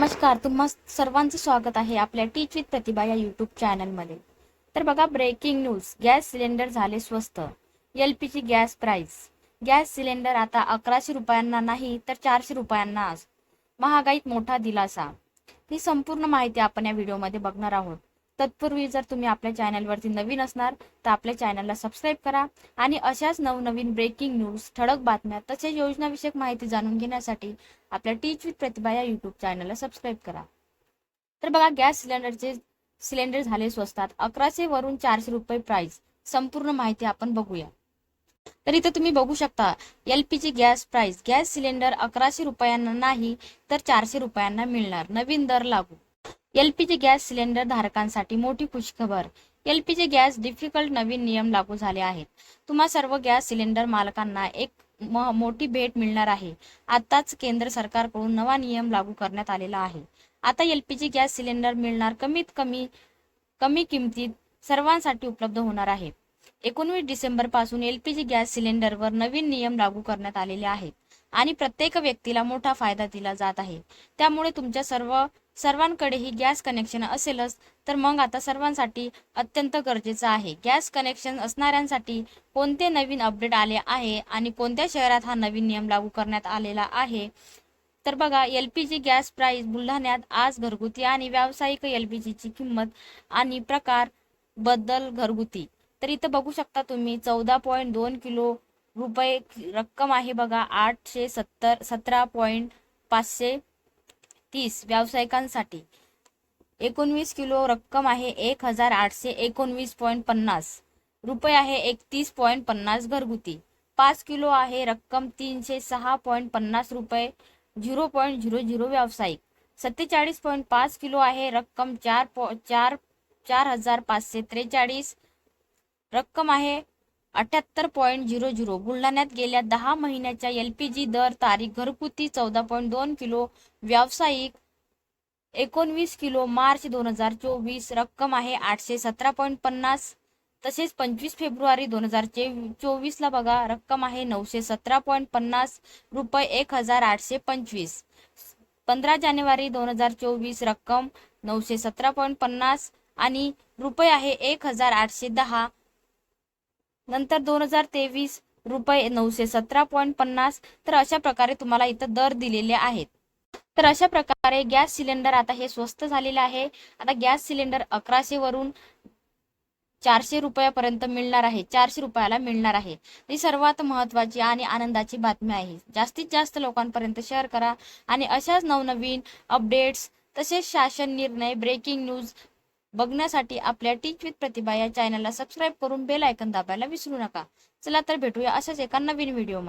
नमस्कार तुम्हा सर्वांचं स्वागत आहे आपल्या टीच विथ प्रतिभा या युट्यूब चॅनलमध्ये तर बघा ब्रेकिंग न्यूज गॅस सिलेंडर झाले स्वस्त. L P G gas price gas cylinder आता अकराशे रुपयांना नाही तर चारशे रुपयांना आज. महागाईत मोठा दिलासा. ही संपूर्ण माहिती आपण या व्हिडिओमध्ये बघणार आहोत. तत्पूर्वी जर तुम्ही आपल्या चॅनलवरती नवीन असणार तर आपल्या चॅनलला सबस्क्राईब करा. आणि अशाच नवनवीन ब्रेकिंग न्यूज ठळक बातम्या तसेच योजनाविषयक माहिती जाणून घेण्यासाठी आपल्या टीच विथ प्रतिभा या युट्यूब चॅनलला सबस्क्राईब करा. तर बघा गॅस सिलेंडरचे सिलेंडर झाले स्वस्तात. अकराशे वरून चारशे रुपये प्राइस संपूर्ण माहिती आपण बघूया. तर इथं तुम्ही बघू शकता L P G gas price gas cylinder अकराशे रुपयांना नाही तर चारशे रुपयांना मिळणार. नवीन दर लागू. L P G gas cylinder धारकांसाठी मोठी खुशखबर L P G gas difficult नवीन नियम लागू झाले आहेत. तुम्हा सर्व गॅस सिलेंडर मालकांना एक म- मोठी भेट मिळणार आहे. आताच केंद्र सरकारकडून नवा नियम लागू करण्यात आलेला आहे. आता एलपीजी गॅस सिलेंडर मिळणार कमीत कमी कमी किमतीत सर्वांसाठी उपलब्ध होणार आहे. एकोणवीस डिसेंबरपासून एलपीजी गॅस सिलेंडरवर नवीन नियम लागू करण्यात आलेले आहेत. आणि प्रत्येक व्यक्तीला मोठा फायदा दिला जात आहे. त्यामुळे तुमच्या सर्व सर्वांकडेही गॅस कनेक्शन असेलच तर मग आता सर्वांसाठी अत्यंत गरजेचं आहे. गॅस कनेक्शन असणाऱ्यांसाठी कोणते नवीन अपडेट आले आहे आणि कोणत्या शहरात हा नवीन नियम लागू करण्यात आलेला आहे? तर बघा L P G gas price बुलढाण्यात आज घरगुती आणि व्यावसायिक एल पी जीची किंमत आणि प्रकारबद्दल घरगुती. तर इथं बघू शकता तुम्ही चौदा पॉईंट दोन किलो रुपये रक्कम आहे बघा आठशे सत्तर सतरा पॉईंट पाचशे तीस व्यावसायिकांसाठी. एकोणवीस किलो रक्कम आहे एक हजार आठशे एकोणवीस पॉईंट पन्नास. रुपये आहे एकतीस पॉईंट पन्नास घरगुती. पाच किलो आहे रक्कम तीनशे सहा पॉईंट पन्नास रुपये झिरो पॉईंट झिरो झिरो व्यावसायिक. सत्तेचाळीस पॉईंट पाच किलो आहे रक्कम चार पॉ चार चार हजार पाचशे त्रेचाळीस. रक्कम आहे अठ्याहत्तर पॉईंट झिरो झिरो बुलढाण्यात गेल्या दहा महिन्याच्या एल पी जी दर तारीख घरगुती चौदा पॉईंट दोन किलो व्यावसायिक एकोणवीस किलो मार्च दोन हजार चोवीस रक्कम आहे आठशे सतरा पॉईंट पन्नास तसेच पंचवीस फेब्रुवारी दोन हजार चोवीसला बघा रक्कम आहे नऊशे सतरा पॉईंट पन्नास रुपये एक हजार आठशे पंचवीस. पंधरा जानेवारी दोन हजार चोवीस रक्कम नऊशे सतरा पॉईंट पन्नास आणि रुपये आहे एक हजार आठशे दहा नंतर दोन हजार तेवीस रुपये नऊशे सतरा पॉईंट पन्नास तर अशा प्रकारे तुम्हाला इथं दर दिलेले आहेत. तर अशा प्रकारे गॅस सिलेंडर आता हे स्वस्त झालेले आहे. आता गॅस सिलेंडर अकराशे वरून चारशे रुपयापर्यंत मिळणार आहे. चारशे रुपयाला मिळणार आहे. ही सर्वात महत्वाची आणि आनंदाची बातमी आहे. जास्तीत जास्त लोकांपर्यंत शेअर करा आणि अशाच नवनवीन अपडेट्स तसेच शासन निर्णय ब्रेकिंग न्यूज बघण्यासाठी आपल्या टीच विथ प्रतिभा या चॅनलला सबस्क्राईब करून बेल आयकन दाबायला विसरू नका. चला तर भेटूया अशाच एका नवीन व्हिडिओमध्ये